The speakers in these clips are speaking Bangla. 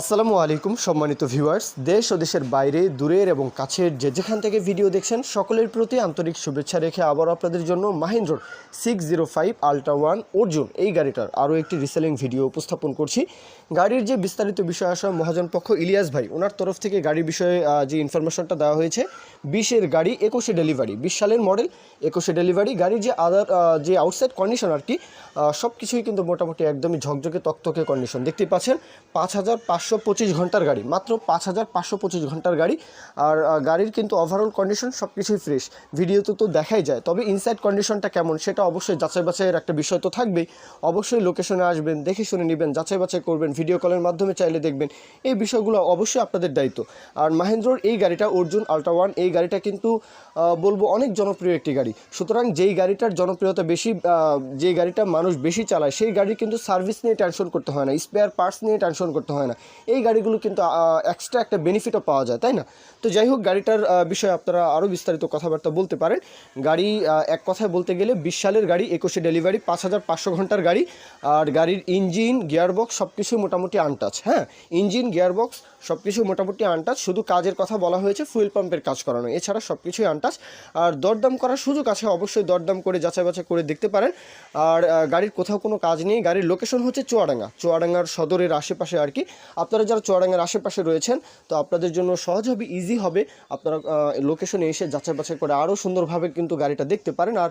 আসসালামু আলাইকুম, সম্মানিত ভিউয়ার্স। দেশ ও দেশের বাইরে, দূরের এবং কাছের যে যেখান থেকে ভিডিও দেখছেন, সকলের প্রতি আন্তরিক শুভেচ্ছা রেখে আবার আপনাদের জন্য মাহিন্দ্রর six zero five ultra one Arjun এই গাড়িটার আরও একটি রিসেলিং ভিডিও উপস্থাপন করছি। গাড়ির যে বিস্তারিত বিষয় আসা মহাজন পক্ষ ইলিয়াস ভাই, ওনার তরফ থেকে গাড়ির বিষয়ে যে ইনফরমেশনটা দেওয়া হয়েছে, বিশের গাড়ি একুশে ডেলিভারি বিশ সালের মডেল একুশে ডেলিভারি গাড়ির যে আদার যে আউটসাইড কন্ডিশন আর কি সব কিছুই কিন্তু মোটামুটি একদমই ঝকঝকে, তকতকে কন্ডিশন দেখতে পাচ্ছেন, পাঁচ হাজার পাঁচশো পঁচিশ ঘণ্টার গাড়ি, মাত্র পাঁচ হাজার পাঁচশো পঁচিশ ঘণ্টার গাড়ি। আর গাড়ির কিন্তু ওভারঅল কন্ডিশন সব কিছুই ফ্রেশ ভিডিওতে তো দেখাই যায়, তবে ইনসাইড কন্ডিশনটা কেমন সেটা অবশ্যই যাচাই বাছাইয়ের একটা বিষয় তো থাকবেই। অবশ্যই লোকেশনে আসবেন, দেখে শুনে নেবেন, যাচাই বাছাই করবেন ভিডিও কলের মাধ্যমে চাইলে দেখবেন। এই বিষয়গুলো অবশ্যই আপনাদের দায়িত্ব। আর মাহেন্দ্রর এই গাড়িটা অর্জুন আলট্রা ওয়ান এই গাড়িটা কিন্তু বলব অনেক জনপ্রিয় একটি গাড়ি। সুতরাং যেই গাড়িটার জনপ্রিয়তা বেশি যে গাড়িটা মানুষ বেশি চালায়, সেই গাড়ি কিন্তু সার্ভিস নিয়ে টেনশন করতে হয় না স্পেয়ার পার্টস নিয়ে টেনশন করতে হয় না। এই গাড়িগুলো কিন্তু এক্সট্রা একটা বেনিফিটও পাওয়া যায়, তাই না? তো যাই হোক, গাড়িটার বিষয়ে আপনারা আরও বিস্তারিত কথাবার্তা বলতে পারেন। গাড়ি এক কথায় বলতে গেলে বিশ সালের গাড়ি, একুশে ডেলিভারি পাঁচ হাজার পাঁচশো ঘণ্টার গাড়ি। আর গাড়ির ইঞ্জিন গিয়ারবক্স সব কিছুই মোটামুটি আনটাচ হ্যাঁ? ইঞ্জিন গিয়ারবক্স সব কিছু মোটামুটি আনটাচ শুধু কাজের কথা বলা হয়েছে ফুয়েল পাম্পের কাজ করানো। এছাড়া সব কিছুই আনটাচ আর দরদাম করার সুযোগ আছে, অবশ্যই দরদাম করে, যাচাই বাছাই করে দেখতে পারেন। আর গাড়ির কোথাও কোনো কাজ নেই। গাড়ির লোকেশন হচ্ছে চুয়াডাঙ্গা। চুয়াডাঙ্গার সদরের আশেপাশে আর কি। আপনারা যারা চুয়াডাঙ্গার আশেপাশে রয়েছেন, তো আপনাদের জন্য সহজ হবে। ইজি হবে আপনারা লোকেশনে এসে যাচাই বাছাই করে আরও সুন্দরভাবে কিন্তু গাড়িটা দেখতে পারেন। আর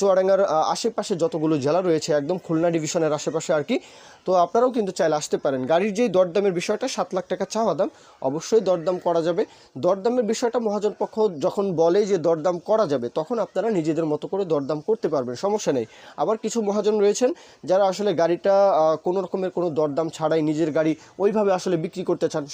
চুয়াডাঙ্গার আশেপাশে যতগুলো জেলা রয়েছে, একদম খুলনা ডিভিশনের আশেপাশে আর কি, তো আপনারাও কিন্তু চাইলে আসতে পারেন। গাড়ির যেই দরদামের বিষয়টা, সাত লাখ টাকা চাওয়া দাম, অবশ্যই দরদাম করা যাবে। দরদামের বিষয়টা মহাজন পক্ষ যখন বলে যে দরদাম করা যাবে, তখন আপনারা নিজেদের মতো করে দরদাম করতে পারবেন, সমস্যা নেই। আবার কিছু মহাজন রয়েছেন, যারা আসলে গাড়িটা কোনো রকমের কোনো দরদাম ছাড়াই নিজের গাড়ি ওইভাবে আসলে বিক্রি করতে চান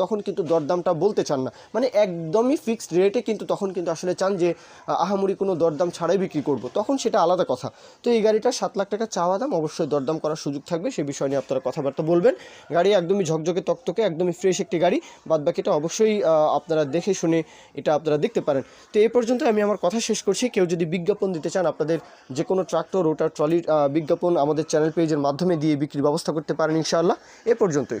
তখন কিন্তু দরদামটা বলতে চান না। মানে একদমই ফিক্সড রেটে কিন্তু তখন কিন্তু আসলে চান যে আহ, আহামরি কোনো দরদাম ছাড়াই বিক্রি করব। তখন সেটা আলাদা কথা। তো এই গাড়িটা সাত লাখ টাকা চাওয়া দাম অবশ্যই দরদাম করার সুযোগ থাকবে। সে বিষয় নিয়ে আপনারা কথাবার্তা বলবেন। গাড়ি একদমই ঝকঝকে তকতকে একদমই ফ্রেশ একটি গাড়ি। বাদ বাকিটা অবশ্যই আপনারা দেখে শুনে এটা আপনারা দেখতে পারেন। তো এই পর্যন্ত আমি আমার কথা শেষ করছি। কেউ যদি বিজ্ঞাপন দিতে চান আপনাদের যে কোনো ট্রাক্টর রোটার ট্রলির বিজ্ঞাপন আমাদের চ্যানেল পেজের মাধ্যমে দিয়ে বিক্রির ব্যবস্থা করতে পারেন ইনশাআল্লাহ। এ পর্যন্তই।